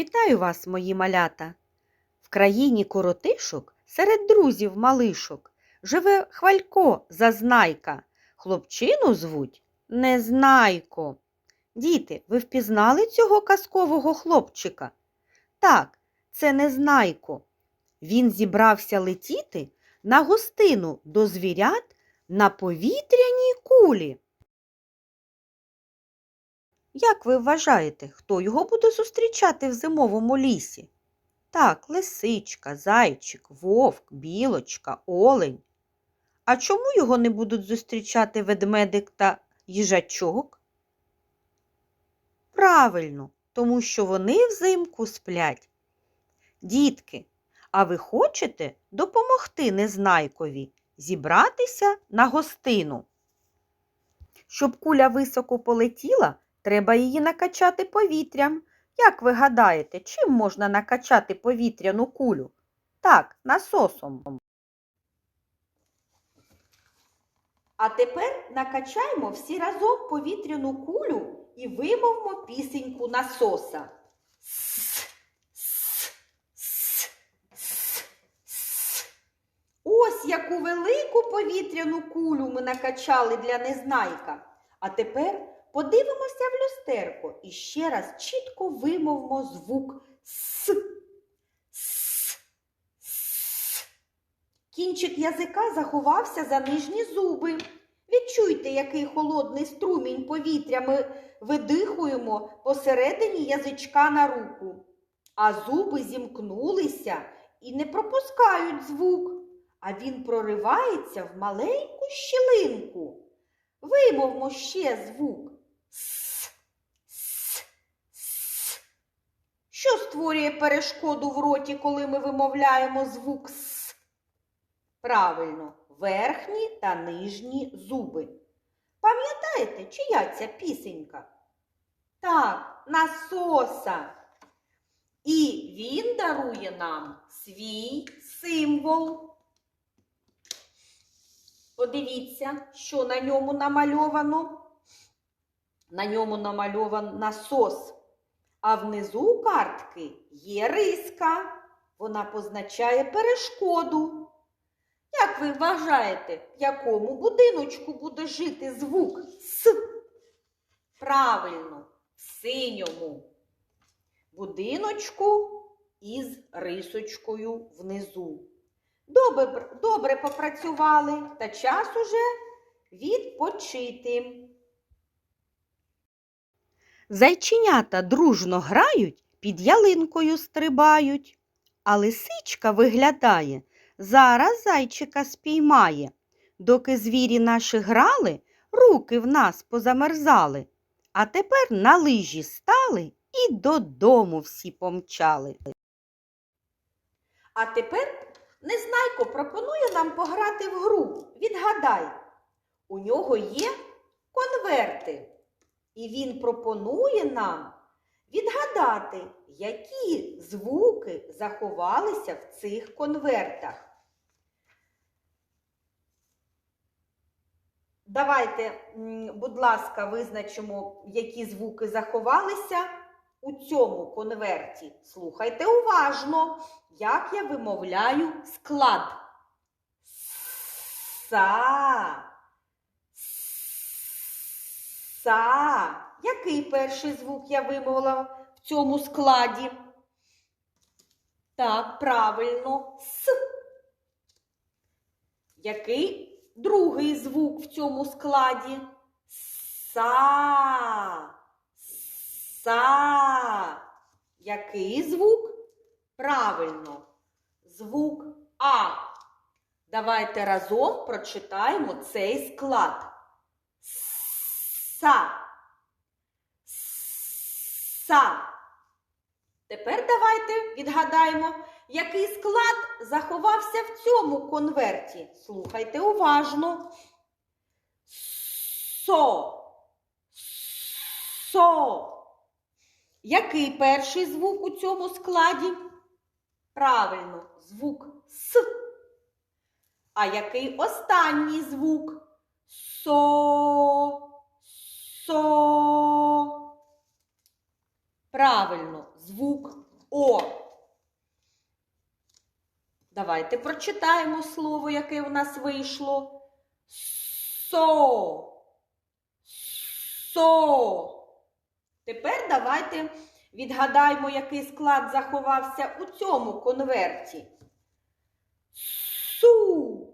Вітаю вас, мої малята! В країні коротишок серед друзів малишок живе хвалько зазнайка. Хлопчину звуть Незнайко. Діти, ви впізнали цього казкового хлопчика? Так, це Незнайко. Він зібрався летіти на гостину до звірят на повітряній кулі. Як ви вважаєте, хто його буде зустрічати в зимовому лісі? Так, лисичка, зайчик, вовк, білочка, олень. А чому його не будуть зустрічати ведмедик та їжачок? Правильно, тому що вони взимку сплять. Дітки, а ви хочете допомогти незнайкові зібратися на гостину? Щоб куля високо полетіла, треба її накачати повітрям. Як ви гадаєте, чим можна накачати повітряну кулю? Так, насосом. А тепер накачаймо всі разом повітряну кулю і вимовмо пісеньку насоса. Ось яку велику повітряну кулю ми накачали для незнайка. А тепер подивимося в люстерко і ще раз чітко вимовмо звук С. С. С. Кінчик язика заховався за нижні зуби. Відчуйте, який холодний струмінь повітря ми видихуємо посередині язичка на руку. А зуби зімкнулися і не пропускають звук, а він проривається в маленьку щілинку. Вимовмо ще звук. С, с, с. Що створює перешкоду в роті, коли ми вимовляємо звук С? Правильно, верхні та нижні зуби. Пам'ятаєте, чия ця пісенька? Так, насоса. І він дарує нам свій символ. Подивіться, що на ньому намальовано. На ньому намальован насос. А внизу картки є риска. Вона позначає перешкоду. Як ви вважаєте, в якому будиночку буде жити звук С? Правильно, в синьому будиночку із рисочкою внизу. Добре, добре попрацювали та час уже відпочити. Зайченята дружно грають, під ялинкою стрибають, а лисичка виглядає, зараз зайчика спіймає. Доки звірі наші грали, руки в нас позамерзали, а тепер на лижі стали і додому всі помчали. А тепер Незнайко пропонує нам пограти в гру. Відгадай, у нього є конверти. І він пропонує нам відгадати, які звуки заховалися в цих конвертах. Давайте, будь ласка, визначимо, які звуки заховалися у цьому конверті. Слухайте уважно, як я вимовляю склад. Са. Са. Який перший звук я вимовила в цьому складі? Так, правильно, С. Який другий звук в цьому складі? Са. Са. Який звук? Правильно, звук А. Давайте разом прочитаємо цей склад. Са. Са. Тепер давайте відгадаємо, який склад заховався в цьому конверті. Слухайте уважно. Со. Со. Який перший звук у цьому складі? Правильно, звук С. А який останній звук? Со. Со. Правильно, звук О. Давайте прочитаємо слово, яке в нас вийшло. Со. Со. Тепер давайте відгадаємо, який склад заховався у цьому конверті. Су.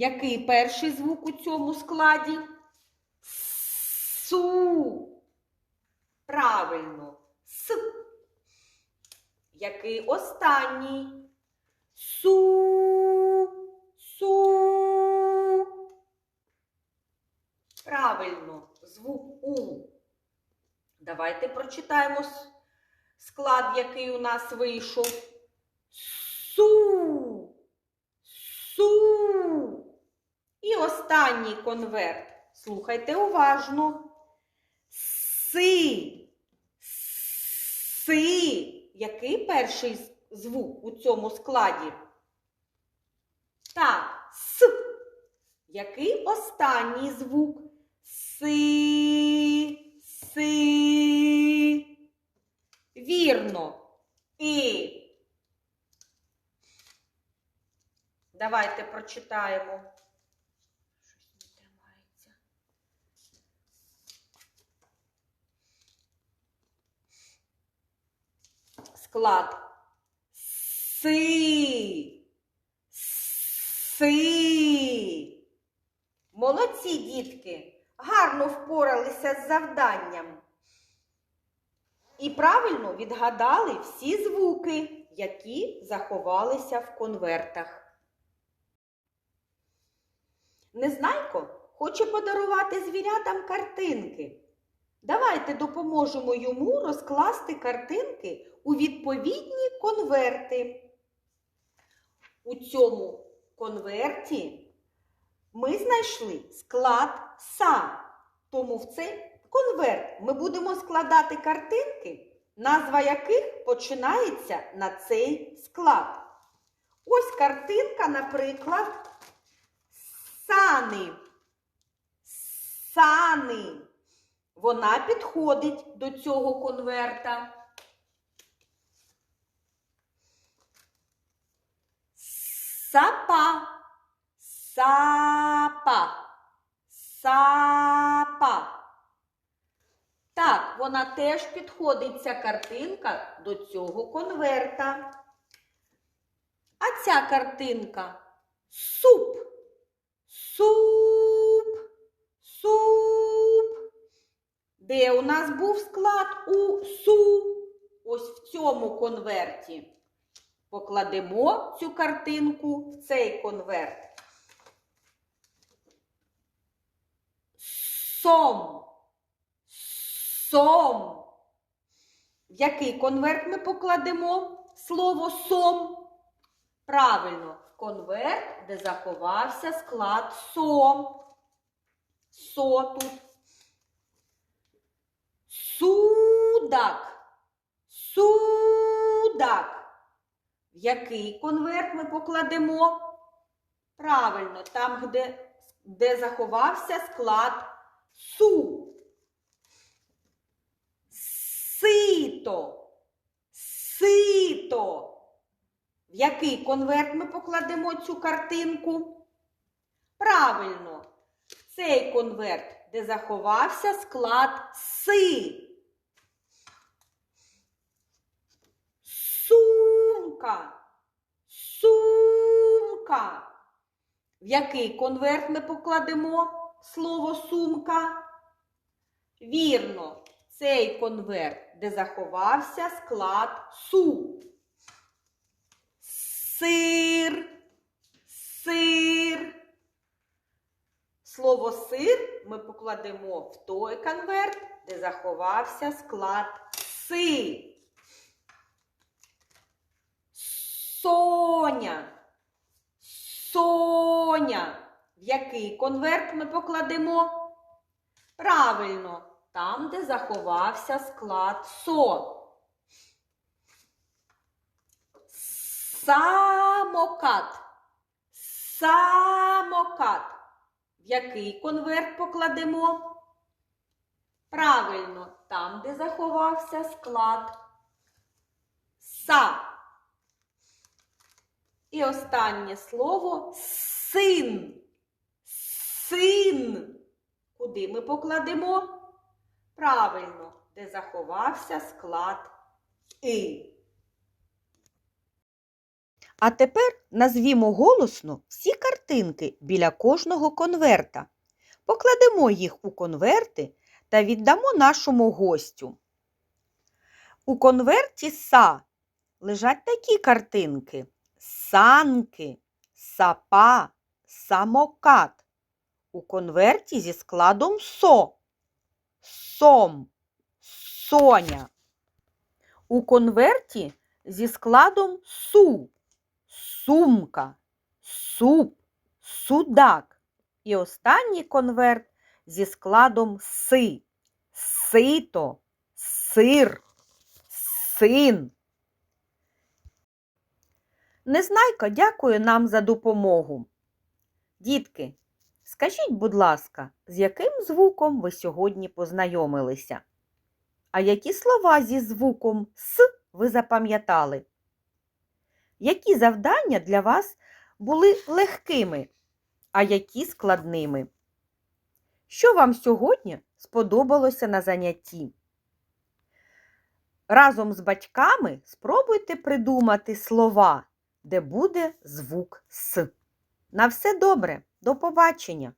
Який перший звук у цьому складі? Су. Правильно. С. Який останній? Су. Су. Правильно, звук У. Давайте прочитаємо склад, який у нас вийшов. І останній конверт. Слухайте уважно. Си. Си. Який перший звук у цьому складі? Так, С. Який останній звук? Си. Си. Вірно. І. Давайте прочитаємо. Склад. Си. Си. Молодці, дітки. Гарно впоралися з завданням. І правильно відгадали всі звуки, які заховалися в конвертах. Незнайко хоче подарувати звірятам картинки. Давайте допоможемо йому розкласти картинки у відповідні конверти. У цьому конверті ми знайшли склад СА. Тому в цей конверт ми будемо складати картинки, назва яких починається на цей склад. Ось картинка, наприклад, сани. Сани. Вона підходить до цього конверта. Сапа. Сапа. Сапа. Так, вона теж підходить ця картинка до цього конверта. А ця картинка суп. Суп. Де у нас був склад у су? Ось в цьому конверті. Покладемо цю картинку в цей конверт. Сом. Сом. В який конверт ми покладемо слово сом? Правильно, в конверт, де заховався склад сом. Со тут. Судак. Судак. В який конверт ми покладемо? Правильно, там, де, де заховався склад су. Сито. Сито. В який конверт ми покладемо цю картинку? Правильно, в цей конверт, де заховався склад си. Сумка. Сумка. В який конверт ми покладемо слово сумка? Вірно, цей конверт, де заховався склад су. Сир. Сир. Слово сир ми покладемо в той конверт, де заховався склад си. Соня. Соня. В який конверт ми покладемо? Правильно, там, де заховався склад со. Самокат. Самокат. В який конверт покладемо? Правильно, там, де заховався склад са. І останнє слово син. Син. Куди ми покладемо? Правильно, де заховався склад и. А тепер назвімо голосно всі картинки біля кожного конверта. Покладемо їх у конверти та віддамо нашому гостю. У конверті са лежать такі картинки: санки, сапа, самокат. У конверті зі складом со, сом, соня. У конверті зі складом су, сумка, суп, судак. І останній конверт зі складом си, сито, сир, син. Незнайка дякує нам за допомогу. Дітки, скажіть, будь ласка, з яким звуком ви сьогодні познайомилися? А які слова зі звуком С ви запам'ятали? Які завдання для вас були легкими, а які складними? Що вам сьогодні сподобалося на занятті? Разом з батьками спробуйте придумати слова, де буде звук С. На все добре, до побачення!